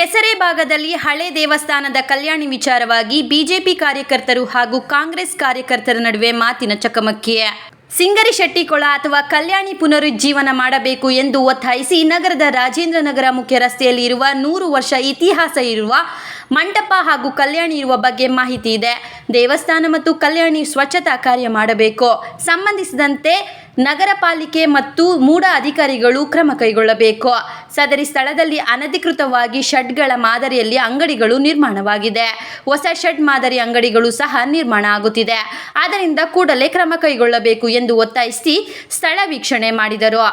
ಕೆಸರೆ ಭಾಗದಲ್ಲಿ ಹಳೆ ದೇವಸ್ಥಾನದ ಕಲ್ಯಾಣಿ ವಿಚಾರವಾಗಿ ಬಿಜೆಪಿ ಕಾರ್ಯಕರ್ತರು ಹಾಗೂ ಕಾಂಗ್ರೆಸ್ ಕಾರ್ಯಕರ್ತರ ನಡುವೆ ಮಾತಿನ ಚಕಮಕಿ. ಸಿಂಗರಿ ಶೆಟ್ಟಿಕೊಳ ಅಥವಾ ಕಲ್ಯಾಣಿ ಪುನರುಜ್ಜೀವನ ಮಾಡಬೇಕು ಎಂದು ಒತ್ತಾಯಿಸಿ ನಗರದ ರಾಜೇಂದ್ರ ನಗರ ಮುಖ್ಯ ರಸ್ತೆಯಲ್ಲಿ ಇರುವ ನೂರು ವರ್ಷ ಇತಿಹಾಸ ಇರುವ ಮಂಟಪ ಹಾಗೂ ಕಲ್ಯಾಣಿ ಇರುವ ಬಗ್ಗೆ ಮಾಹಿತಿ ಇದೆ. ದೇವಸ್ಥಾನ ಮತ್ತು ಕಲ್ಯಾಣಿ ಸ್ವಚ್ಛತಾ ಕಾರ್ಯ ಮಾಡಬೇಕು. ಸಂಬಂಧಿಸಿದಂತೆ ನಗರ ಪಾಲಿಕೆ ಮತ್ತು ಮೂಡ ಅಧಿಕಾರಿಗಳು ಕ್ರಮ ಕೈಗೊಳ್ಳಬೇಕು. ಸದರಿ ಸ್ಥಳದಲ್ಲಿ ಅನಧಿಕೃತವಾಗಿ ಶೆಡ್ಗಳ ಮಾದರಿಯಲ್ಲಿ ಅಂಗಡಿಗಳು ನಿರ್ಮಾಣವಾಗಿದೆ. ಹೊಸ ಶೆಡ್ ಮಾದರಿ ಅಂಗಡಿಗಳು ಸಹ ನಿರ್ಮಾಣ ಆಗುತ್ತಿದೆ. ಆದ್ದರಿಂದ ಕೂಡಲೇ ಕ್ರಮ ಕೈಗೊಳ್ಳಬೇಕು ಎಂದು ಒತ್ತಾಯಿಸಿ ಸ್ಥಳ ವೀಕ್ಷಣೆ ಮಾಡಿದರು.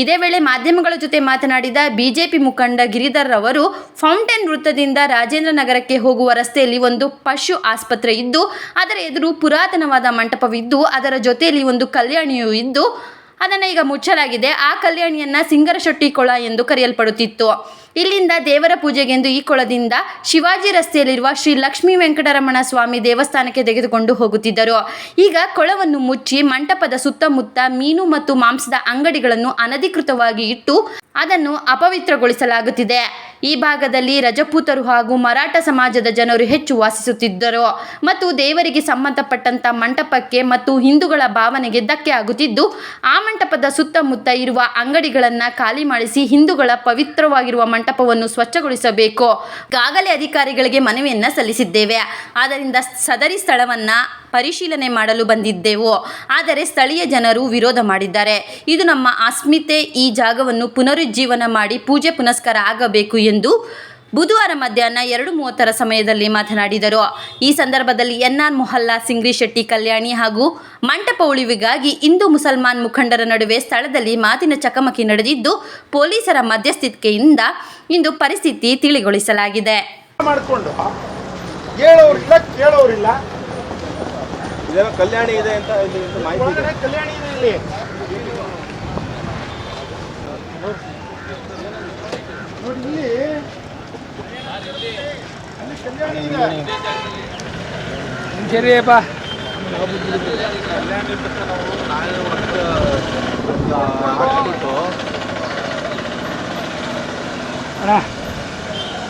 ಇದೇ ವೇಳೆ ಮಾಧ್ಯಮಗಳ ಜೊತೆ ಮಾತನಾಡಿದ ಬಿಜೆಪಿ ಮುಖಂಡ ಗಿರಿಧರ್ ಅವರು ಫೌಂಟೇನ್ ವೃತ್ತದಿಂದ ರಾಜೇಂದ್ರ ನಗರಕ್ಕೆ ಹೋಗುವ ರಸ್ತೆಯಲ್ಲಿ ಒಂದು ಪಶು ಆಸ್ಪತ್ರೆ ಇದ್ದು ಅದರ ಎದುರು ಪುರಾತನವಾದ ಮಂಟಪವಿದ್ದು, ಅದರ ಜೊತೆಯಲ್ಲಿ ಒಂದು ಕಲ್ಯಾಣಿಯು ಇದ್ದು, ಅದನ್ನು ಈಗ ಮುಚ್ಚಲಾಗಿದೆ. ಆ ಕಲ್ಯಾಣಿಯನ್ನ ಸಿಂಗರಶೆಟ್ಟಿ ಕೊಳ ಎಂದು ಕರೆಯಲ್ಪಡುತ್ತಿತ್ತು. ಇಲ್ಲಿಂದ ದೇವರ ಪೂಜೆಗೆಂದು ಈ ಕೊಳದಿಂದ ಶಿವಾಜಿ ರಸ್ತೆಯಲ್ಲಿರುವ ಶ್ರೀ ಲಕ್ಷ್ಮೀ ವೆಂಕಟರಮಣ ಸ್ವಾಮಿ ದೇವಸ್ಥಾನಕ್ಕೆ ತೆಗೆದುಕೊಂಡು ಹೋಗುತ್ತಿದ್ದರು. ಈಗ ಕೊಳವನ್ನು ಮುಚ್ಚಿ ಮಂಟಪದ ಸುತ್ತಮುತ್ತ ಮೀನು ಮತ್ತು ಮಾಂಸದ ಅಂಗಡಿಗಳನ್ನು ಅನಧಿಕೃತವಾಗಿ ಇಟ್ಟು ಅದನ್ನು ಅಪವಿತ್ರಗೊಳಿಸಲಾಗುತ್ತಿದೆ. ಈ ಭಾಗದಲ್ಲಿ ರಜಪೂತರು ಹಾಗೂ ಮರಾಠ ಸಮಾಜದ ಜನರು ಹೆಚ್ಚು ವಾಸಿಸುತ್ತಿದ್ದರು. ಮತ್ತು ದೇವರಿಗೆ ಸಂಬಂಧಪಟ್ಟಂತ ಮಂಟಪಕ್ಕೆ ಮತ್ತು ಹಿಂದೂಗಳ ಭಾವನೆಗೆ ಧಕ್ಕೆ ಆಗುತ್ತಿದ್ದು, ಆ ಮಂಟಪದ ಸುತ್ತಮುತ್ತ ಇರುವ ಅಂಗಡಿಗಳನ್ನು ಖಾಲಿ ಮಾಡಿಸಿ ಹಿಂದೂಗಳ ಪವಿತ್ರವಾಗಿರುವ ಮಂಟಪವನ್ನು ಸ್ವಚ್ಛಗೊಳಿಸಬೇಕು. ಈಗಾಗಲೇ ಅಧಿಕಾರಿಗಳಿಗೆ ಮನವಿಯನ್ನು ಸಲ್ಲಿಸಿದ್ದೇವೆ. ಆದ್ದರಿಂದ ಸದರಿ ಸ್ಥಳವನ್ನ ಪರಿಶೀಲನೆ ಮಾಡಲು ಬಂದಿದ್ದೆವು. ಆದರೆ ಸ್ಥಳೀಯ ಜನರು ವಿರೋಧ ಮಾಡಿದ್ದಾರೆ. ಇದು ನಮ್ಮ ಅಸ್ಮಿತೆ ಈ ಜಾಗವನ್ನು ಪುನರುಜ್ಜೀವನ ಮಾಡಿ ಪೂಜೆ ಪುನಸ್ಕಾರ ಆಗಬೇಕು ಎಂದು ಬುಧವಾರ ಮಧ್ಯಾಹ್ನ ಎರಡು ಮೂವತ್ತರ ಸಮಯದಲ್ಲಿ ಮಾತನಾಡಿದರು. ಈ ಸಂದರ್ಭದಲ್ಲಿ ಎನ್ಆರ್ ಮೊಹಲ್ಲಾ ಸಿಂಗ್ರಿ ಶೆಟ್ಟಿ ಕಲ್ಯಾಣಿ ಹಾಗೂ ಮಂಟಪ ಉಳಿವಿಗಾಗಿ ಹಿಂದೂ ಮುಸಲ್ಮಾನ್ ಮುಖಂಡರ ನಡುವೆ ಸ್ಥಳದಲ್ಲಿ ಮಾತಿನ ಚಕಮಕಿ ನಡೆದಿದ್ದು ಪೊಲೀಸರ ಮಧ್ಯಸ್ಥಿಕೆಯಿಂದ ಇಂದು ಪರಿಸ್ಥಿತಿ ತಿಳಿಗೊಳಿಸಲಾಗಿದೆ. ಮಾಡಿಕೊಂಡು ಹೇಳೋರಿಲ್ಲ ಕೇಳೋರಿಲ್ಲ ಇದೇನೋ ಕಲ್ಯಾಣಿ ಇದೆ ಅಂತ ಮಾಹಿತಿ ಕಲ್ಯಾಣಿ ಇದೆ ಇಲ್ಲಿ ನೋಡಿ ಇಲ್ಲಿ ಅಲ್ಲಿ ಕಲ್ಯಾಣಿ ಇದೆ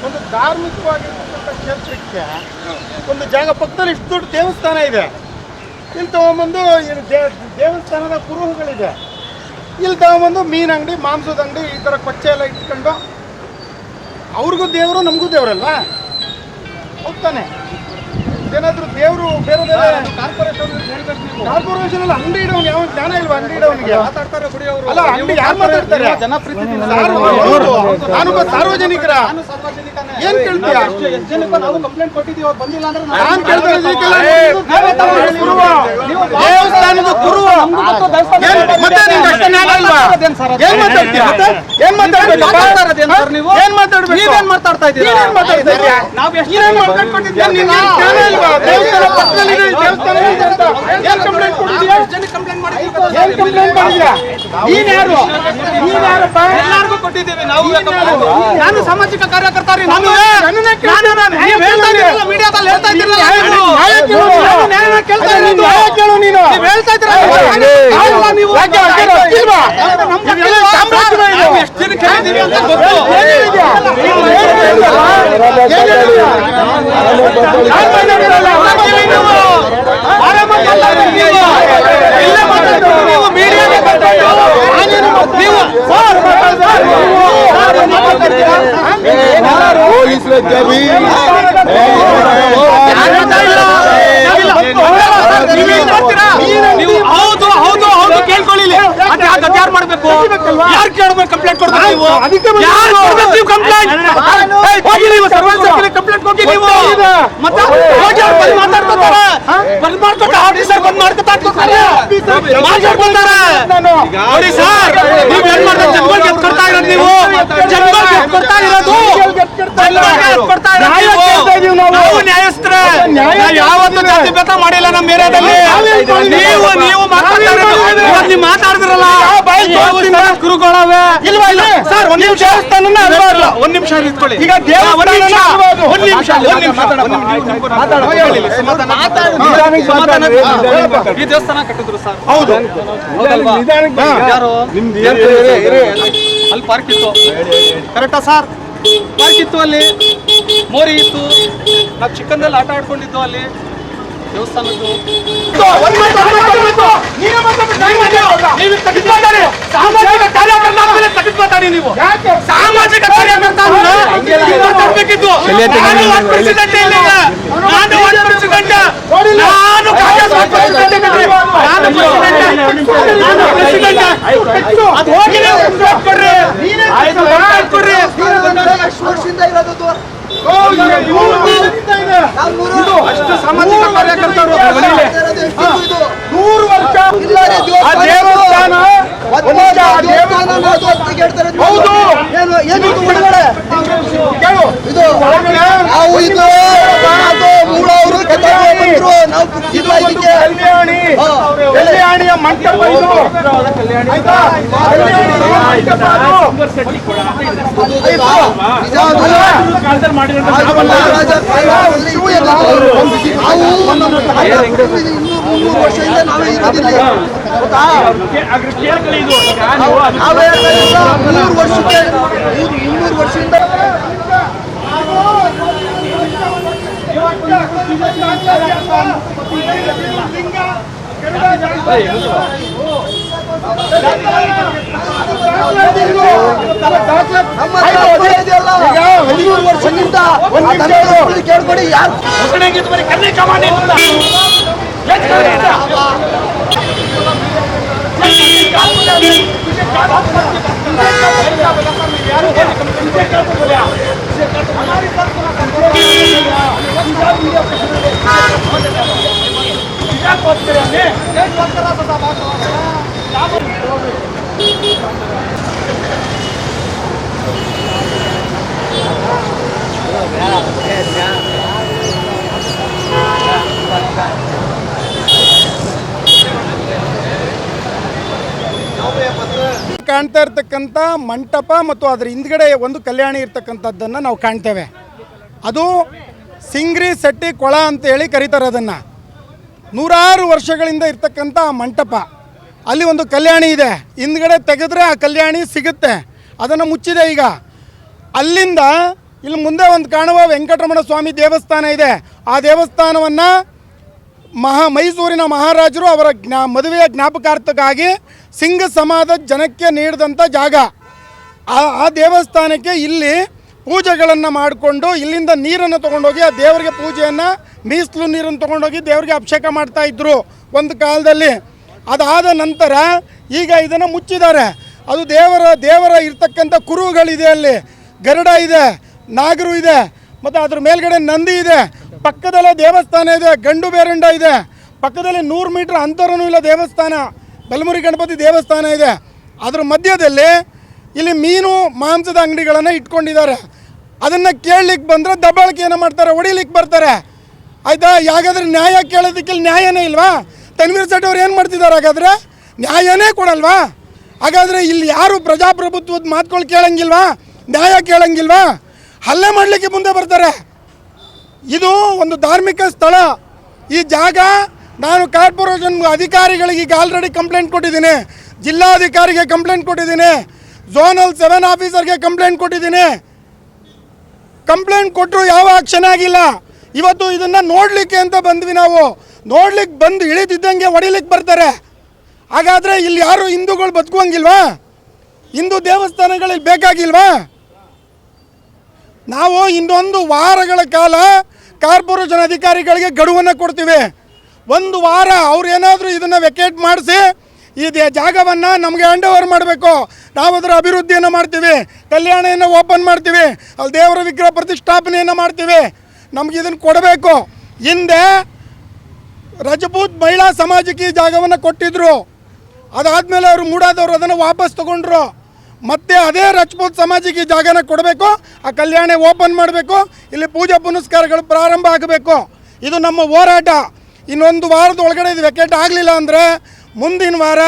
ಒಂದು ಧಾರ್ಮಿಕವಾಗಿರ್ತಕ್ಕಂಥ ಕ್ಷೇತ್ರಕ್ಕೆ ಒಂದು ಜಾಗ ಪಕ್ಕದಲ್ಲಿ ಇಷ್ಟು ದೊಡ್ಡ ದೇವಸ್ಥಾನ ಇದೆ. ಇಲ್ಲಿ ತಗೊಂಬಂದು ಇಲ್ಲಿ ದೇವಸ್ಥಾನದ ಕುರುಹುಗಳಿದೆ. ಇಲ್ಲಿ ತಗೊಂಬಂದು ಮೀನು ಅಂಗಡಿ, ಮಾಂಸದ ಅಂಗಡಿ, ಈ ಥರ ಕೊಚ್ಚೆ ಎಲ್ಲ ಇಟ್ಕೊಂಡು. ಅವ್ರಿಗೂ ದೇವರು, ನಮಗೂ ದೇವರಲ್ವಾ ಹೋಗ್ತಾನೆ ಏನಾದರೂ ದೇವರು ಬೇರೆ ಬೇರೆ ಕಾರ್ಪೊರೇಷನ್ ಅಲ್ಲ ಅಂಗಡಿ ಇಡೋನ್ ಯಾವ ಜ್ಞಾನ ಇಲ್ವಾ ಅಂಗಡಿ ಇಡೋನಿಗೆ ಅಲ್ಲ ಅಂಗಡಿ ಯಾರು ಮಾತಾಡ್ತಾರೆ ಹೌದು. ನಾನೊಬ್ಬ ಸಾರ್ವಜನಿಕರ ಏನ್ ಕೇಳ್ತೀಯ ಕಂಪ್ಲೇಂಟ್ ಕೊಟ್ಟಿದ್ದೀವಿ. ನಾನು? ನೀವೇನ್ ಮಾತಾಡ್ತಾ ಇದ್ದೀರಾ? ನೀನೇನ್ ಮಾತಾಡ್ತಾ ಇದ್ದೀಯ? ನಾವ್ ಎಷ್ಟು ನೀನೇನ್ ಕಂಪ್ಲೇಂಟ್ ಮಾಡಿದ್ಯಾ? ನೀನ್ ಯಾರು? ನೀನ್ ಯಾರಪ್ಪ? ಕೊಟ್ಟಿದ್ದೀವಿ ನಾವು ನಾನು ಸಾಮಾಜಿಕ ಕಾರ್ಯಕರ್ತ ರೀ ನಾನು ಮೀಡಿಯಾದಲ್ಲಿ ಹೇಳ್ತಾ ಇದ್ದೀರಲ್ಲ ನ್ಯಾಯ ಕೇಳ್ತಾ ಇರೋದು. ಕೇಳು ನೀನು. ಹೇಳ್ತಾ ಅಲ್ಲ, ನೀವು ಎಷ್ಟು ದಿನ ಕೇಳಿದ್ದೀವಿ ಅಂತ ಗೊತ್ತು. ಏನಿದೆಯಾ? ಏನಿದೆಯಾ? ಏನಿದೆಯಾ? ಯಾರ್ ಮಾತಾಡಿರಲ್ಲ? ಮಾತಾಡ್ತೀವಿ ನೀವು. ಆರಾಮ ಮಾತಾಡ್ತೀವಿ ನೀವು. ಇಲ್ಲೇ ಮಾತಾಡ್ತೀವಿ ನೀವು ಮೀಡಿಯಾಗೆ ಮಾತಾಡ್ತೀವಿ. ನೀವು ಸರ್, ಮಾತಾಡ್ತಾರೆ. ಸರ್, ಏನ್ ಮಾತಾಡ್ತೀರಾ? ಯಾರು ಮಾತಾಡಿಲ್ಲ? ನಾವಿಲ್ಲ. ಸರ್, ನೀವೇನ್ ಮಾಡ್ತೀರಾ? ನೀವು ಹೌದು ಹೌದು ಹೌದು ಕೇಳ್ಕೊಳ್ಳಿ ಇಲ್ಲಿ. ಅದೇ ಅದ್ ಅದ್ ಯಾರ್ ಮಾಡ್ಬೇಕು ಯಾರು ಕೇಳ್ಬೇಕು ಕಂಪ್ಲೇಂಟ್ ಕೊಡ್ತಾರೆ ನೀವು ಅದಕ್ಕೆ ಯಾರು ಕಂಪ್ಲೇಂಟ್ ಹೋಗಿ ನೀವು ಸರ್ವನ್ ಸರ್ಕಲ್ ಕಂಪ್ಲೇಂಟ್ ಹೋಗಿ ನೀವು. ಮತ್ತೆ ಹೋಗಿ ಅವ್ರು ಬಂದು ಮಾತಾಡ್ಕೊತಾರೆ. ಬಂದ್ ಮಾಡ್ಕೊತಾರೆ ಆಫೀಸರ್ ಬಂದ್ ಮಾಡ್ಕೊತಾರೆ ಮಾತಾಡ್ಕೊತಾರೆ. ನೋಡಿ ಸರ್ ನೀವು ಏನ್ ಮಾಡ್ತಾರೆ ಜನಗಳಿಗೆ ಎತ್ ಕೊಡ್ತಾ ಇರೋದು ನೀವು. ಜನಗಳಿಗೆ ಎತ್ ಕೊಡ್ತಾ ಇರೋದು. ಜನಗಳಿಗೆ ಎತ್ ಕೊಡ್ತಾ ಇರೋದು ನೀವು. ನ್ಯಾಯಸ್ಥರ. ಯಾವತ್ತೂ ಜಾತಿ ಭೇದ ಮಾಡಿಲ್ಲ ನಮ್ಮ ಏರಿಯಾದಲ್ಲಿ. ನೀವು ನೀವು ಮಾತಾಡ್ತಾ ಇರೋದು. ನೀವು ಮಾತಾಡಿದ್ರಲ್ಲ. ಗುರುಗಳವೆ ಇಲ್ವಾ ಇಲ್ಲ ಸರ್ ಒಂದ್ ನಿಮಿಷ ದೇವಸ್ಥಾನನ ಅಲ್ವಾ? ಒಂದ್ ನಿಮಿಷ ನಿಂತ್ಕೊಳ್ಳಿ. ಈಗ ದೇವಸ್ಥಾನನ ಒಂದ್ ನಿಮಿಷ? ಒಂದ್ ನಿಮಿಷ. ಈ ದೇವಸ್ಥಾನ ಕಟ್ಟಿದ್ರು ಸರ್. ಹೌದು. ಯಾರು? ಅಲ್ಲಿ ಪಾರ್ಕ್ ಇತ್ತು. ಕರೆಕ್ಟಾ ಸರ್? ಪಾರ್ಕ್ ಇತ್ತು ಅಲ್ಲಿ. ಮೋರಿ ಇತ್ತು. ನಾವು ಚಿಕ್ಕಂದಲ್ಲಿ ಆಟ ಆಡ್ಕೊಂಡಿದ್ದು ಅಲ್ಲಿ. ದೇವಸ್ಥಾನದ್ದು. ಸಾಮಾಜಿಕ ಕಾರ್ಯಕರ್ತ ನೀವು. ಸಾಮಾಜಿಕ ಕಾರ್ಯಕರ್ತ ತರ್ಬೇಕಿತ್ತು. ನಾನು ವಾರ್ಡ್ ಪ್ರೆಸಿಡೆಂಟ್ ಇಲ್ಲಿಗ. ನಾನು. ನಾನು ಕಾಂಗ್ರೆಸ್ ನಾನು ಪ್ರೆಸಿಡೆಂಟ್. ನಾನು. ಅದು ಹೋಗಿ ನೀವು ಕಂಪ್ಲೇಂಟ್ ಕೊಡ್ರಿ. ಕಂಪ್ಲೇಂಟ್ ಕೊಡ್ರಿ. ಅಷ್ಟು ಸಾಮಾಜಿಕ ಕಾರ್ಯಕರ್ತರು. ನೂರು ವರ್ಷ ಆ ದೇವಸ್ಥಾನ ಹೌದು. ಕೇಳು. ಇದು ನಾವು ಇದು ಅದು ಮೂಳವರು ಕೆತ್ತನೆ ಬಂದ್ರು. ನಾವು ಇದು ಇದಕ್ಕೆ ಕಲ್ಯಾಣಿ. ಕಲ್ಯಾಣಿಯ ಮಂಟಪ ಇದು. ಆಯ್ತಾ? ಕಲ್ಯಾಣಿಯ ಮಂಟಪ ಅದು. ಇನ್ನೂರು ವರ್ಷದಿಂದ ನಾವೇ ಇರೋದಿಲ್ಲ? ನಾವೇ ಇರೋದು ವರ್ಷಕ್ಕೆ ನೂರು- ಇನ್ನೂರು ವರ್ಷದಿಂದ ಲಿಂಗ ಹದಿಮೂರು ವರ್ಷದಿಂದ ಒಂದ್ ನಿಮಿಷ ಅದನ್ನ ಇರು. ಮಕ್ಕಳಿಗೆ ಕೇಳ್ಕೊಡಿ ಯಾರು ಹೊಸಣೆಗಿದ್ದು ಬರೀ ಕನ್ನಿ ಕಮಾಂಡ್ ಇಲ್ಲ. ಎಷ್ಟ್ ಕಡೆ ಇಲ್ಲ? ಕಾಣ್ತಾ ಇರ್ತಕ್ಕಂಥ ಮಂಟಪ ಮತ್ತು ಅದರ ಹಿಂದ್ಗಡೆ ಒಂದು ಕಲ್ಯಾಣಿ ಇರ್ತಕ್ಕಂಥದ್ದನ್ನು ನಾವು ಕಾಣ್ತೇವೆ. ಅದು ಸಿಂಗ್ರಿ ಸೆಟ್ಟಿ ಕೊಳ ಅಂತ ಹೇಳಿ ಕರೀತಾರೆ ಅದನ್ನು. ನೂರಾರು ವರ್ಷಗಳಿಂದ ಇರ್ತಕ್ಕಂಥ ಆ ಮಂಟಪ. ಅಲ್ಲಿ ಒಂದು ಕಲ್ಯಾಣಿ ಇದೆ. ಹಿಂದ್ಗಡೆ ತೆಗೆದ್ರೆ ಆ ಕಲ್ಯಾಣಿ ಸಿಗುತ್ತೆ. ಅದನ್ನು ಮುಚ್ಚಿದೆ ಈಗ. ಅಲ್ಲಿಂದ ಇಲ್ಲಿ ಮುಂದೆ ಒಂದು ಕಾಣುವ ವೆಂಕಟರಮಣ ಸ್ವಾಮಿ ದೇವಸ್ಥಾನ ಇದೆ. ಆ ದೇವಸ್ಥಾನವನ್ನು ಮಹಾ ಮೈಸೂರಿನ ಮಹಾರಾಜರು ಅವರ ಜ್ಞಾ ಮದುವೆಯ ಜ್ಞಾಪಕಾರ್ಥಕ್ಕಾಗಿ ಸಿಂಗ ಸಮಾಜದ ಜನಕ್ಕೆ ನೀಡಿದಂಥ ಜಾಗ. ಆ ಆ ದೇವಸ್ಥಾನಕ್ಕೆ ಇಲ್ಲಿ ಪೂಜೆಗಳನ್ನು ಮಾಡಿಕೊಂಡು ಇಲ್ಲಿಂದ ನೀರನ್ನು ತೊಗೊಂಡೋಗಿ ಆ ದೇವರಿಗೆ ಪೂಜೆಯನ್ನು ಮೀಸಲು ನೀರನ್ನು ತೊಗೊಂಡೋಗಿ ದೇವರಿಗೆ ಅಭಿಷೇಕ ಮಾಡ್ತಾ ಇದ್ರು ಒಂದು ಕಾಲದಲ್ಲಿ. ಅದಾದ ನಂತರ ಈಗ ಇದನ್ನು ಮುಚ್ಚಿದ್ದಾರೆ. ಅದು ದೇವರ ದೇವರ ಇರ್ತಕ್ಕಂಥ ಕುರುಗಳಿದೆ ಅಲ್ಲಿ. ಗರುಡ ಇದೆ, ನಾಗರು ಇದೆ, ಮತ್ತು ಅದ್ರ ಮೇಲ್ಗಡೆ ನಂದಿ ಇದೆ. ಪಕ್ಕದಲ್ಲೇ ದೇವಸ್ಥಾನ ಇದೆ, ಗಂಡು ಬೇರಂಡ ಇದೆ. ಪಕ್ಕದಲ್ಲಿ ನೂರು ಮೀಟ್ರ್ ಅಂತರನೂ ಇಲ್ಲ ದೇವಸ್ಥಾನ. ಬಲಮುರಿ ಗಣಪತಿ ದೇವಸ್ಥಾನ ಇದೆ. ಅದರ ಮಧ್ಯದಲ್ಲಿ ಇಲ್ಲಿ ಮೀನು ಮಾಂಸದ ಅಂಗಡಿಗಳನ್ನು ಇಟ್ಕೊಂಡಿದ್ದಾರೆ. ಅದನ್ನು ಕೇಳಲಿಕ್ಕೆ ಬಂದರೆ ದಬ್ಬಾಳಿಕೆಯನ್ನು ಮಾಡ್ತಾರೆ, ಹೊಡಿಲಿಕ್ಕೆ ಬರ್ತಾರೆ. ಆಯಿತಾ? ಯಾಗಾದ್ರೆ ನ್ಯಾಯ ಕೇಳೋದಕ್ಕೆ ಇಲ್ಲಿ ನ್ಯಾಯನೇ ಇಲ್ವಾ? ತನ್ವೀರ್ ಸೆಟ್ ಅವ್ರು ಏನು ಮಾಡ್ತಿದ್ದಾರೆ ಹಾಗಾದ್ರೆ? ನ್ಯಾಯನೇ ಕೊಡಲ್ವಾ? ಹಾಗಾದರೆ ಇಲ್ಲಿ ಯಾರು ಪ್ರಜಾಪ್ರಭುತ್ವದ ಮಾತುಗಳು ಕೇಳಂಗಿಲ್ವಾ? ನ್ಯಾಯ ಕೇಳಂಗಿಲ್ವಾ? ಹಲ್ಲೆ ಮಾಡಲಿಕ್ಕೆ ಮುಂದೆ ಬರ್ತಾರೆ. ಇದು ಒಂದು ಧಾರ್ಮಿಕ ಸ್ಥಳ. ಈ ಜಾಗ ನಾನು ಕಾರ್ಪೊರೇಷನ್ ಅಧಿಕಾರಿಗಳಿಗೆ ಈಗ ಆಲ್ರೆಡಿ ಕಂಪ್ಲೇಂಟ್ ಕೊಟ್ಟಿದ್ದೀನಿ. ಜಿಲ್ಲಾಧಿಕಾರಿಗೆ ಕಂಪ್ಲೇಂಟ್ ಕೊಟ್ಟಿದ್ದೀನಿ. ಝೋನಲ್ ಸೆವೆನ್ ಆಫೀಸರ್ಗೆ ಕಂಪ್ಲೇಂಟ್ ಕೊಟ್ಟಿದ್ದೀನಿ. ಕಂಪ್ಲೇಂಟ್ ಕೊಟ್ಟರು ಯಾವ ಆಕ್ಷನ್ ಆಗಿಲ್ಲ. ಇವತ್ತು ಇದನ್ನು ನೋಡಲಿಕ್ಕೆ ಅಂತ ಬಂದ್ವಿ ನಾವು. ನೋಡ್ಲಿಕ್ಕೆ ಬಂದು ಇಳಿದಿದ್ದಂಗೆ ಹೊಡಿಲಿಕ್ಕೆ ಬರ್ತಾರೆ. ಹಾಗಾದರೆ ಇಲ್ಲಿ ಯಾರು ಹಿಂದೂಗಳು ಬದುಕುವಂಗಿಲ್ವಾ? ಹಿಂದೂ ದೇವಸ್ಥಾನಗಳಲ್ಲಿ ಬೇಕಾಗಿಲ್ವಾ? ನಾವು ಇನ್ನೊಂದು ವಾರಗಳ ಕಾಲ ಕಾರ್ಪೊರೇಷನ್ ಅಧಿಕಾರಿಗಳಿಗೆ ಗಡುವನ್ನು ಕೊಡ್ತೀವಿ. ಒಂದು ವಾರ ಅವ್ರು ಏನಾದರೂ ಇದನ್ನು ವೆಕೇಟ್ ಮಾಡಿಸಿ ಈ ಜಾಗವನ್ನು ನಮಗೆ ಹ್ಯಾಂಡ್ ಓವರ್ ಮಾಡಬೇಕು. ನಾವು ಅದರ ಅಭಿವೃದ್ಧಿಯನ್ನು ಮಾಡ್ತೀವಿ. ಕಲ್ಯಾಣಿಯನ್ನು ಓಪನ್ ಮಾಡ್ತೀವಿ. ಅಲ್ಲಿ ದೇವರ ವಿಗ್ರಹ ಪ್ರತಿಷ್ಠಾಪನೆಯನ್ನು ಮಾಡ್ತೀವಿ. ನಮ್ಗೆ ಇದನ್ನು ಕೊಡಬೇಕು. ಹಿಂದೆ ರಜಪೂತ್ ಮಹಿಳಾ ಸಮಾಜಕ್ಕೆ ಈ ಜಾಗವನ್ನು ಕೊಟ್ಟಿದ್ರು. ಅದಾದಮೇಲೆ ಅವರು ಮೂಡಾದವರು ಅದನ್ನು ವಾಪಸ್ ತಗೊಂಡ್ರು. ಮತ್ತೆ ಅದೇ ರಜಪೂತ್ ಸಮಾಜಕ್ಕೆ ಈ ಜಾಗನ ಕೊಡಬೇಕು. ಆ ಕಲ್ಯಾಣ ಓಪನ್ ಮಾಡಬೇಕು. ಇಲ್ಲಿ ಪೂಜೆ ಪುನಸ್ಕಾರಗಳು ಪ್ರಾರಂಭ ಆಗಬೇಕು. ಇದು ನಮ್ಮ ಹೋರಾಟ. ಇನ್ನೊಂದು ವಾರದ ಒಳಗಡೆ ಇದು ವೆಕೆಟ್ ಆಗಲಿಲ್ಲ ಅಂದರೆ ಮುಂದಿನ ವಾರ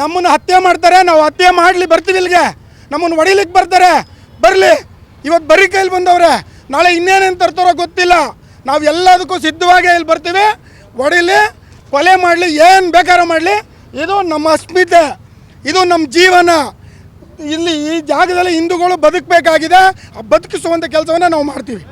ನಮ್ಮನ್ನು ಹತ್ಯೆ ಮಾಡ್ತಾರೆ, ನಾವು ಹತ್ಯೆ ಮಾಡಲಿ, ಬರ್ತೀವಿ ಇಲ್ಲಿಗೆ. ನಮ್ಮನ್ನು ಹೊಡಿಲಿಕ್ಕೆ ಬರ್ತಾರೆ. ಬರಲಿ. ಇವತ್ತು ಬರೀ ಕೈಲಿ ಬಂದವ್ರೆ. ನಾಳೆ ಇನ್ನೇನೇನು ತರ್ತಾರೋ ಗೊತ್ತಿಲ್ಲ. ನಾವು ಎಲ್ಲದಕ್ಕೂ ಸಿದ್ಧವಾಗಿ ಇಲ್ಲಿ ಬರ್ತೀವಿ. ಹೊಡಿಲಿ, ಕೊಲೆ ಮಾಡಲಿ, ಏನು ಬೇಕಾದ್ರೂ ಮಾಡಲಿ. ಇದು ನಮ್ಮ ಅಸ್ಮಿತೆ. ಇದು ನಮ್ಮ ಜೀವನ. ಇಲ್ಲಿ ಈ ಜಾಗದಲ್ಲಿ ಹಿಂದೂಗಳು ಬದುಕಬೇಕಾಗಿದೆ. ಬದುಕಿಸುವಂಥ ಕೆಲಸವನ್ನು ನಾವು ಮಾಡ್ತೀವಿ.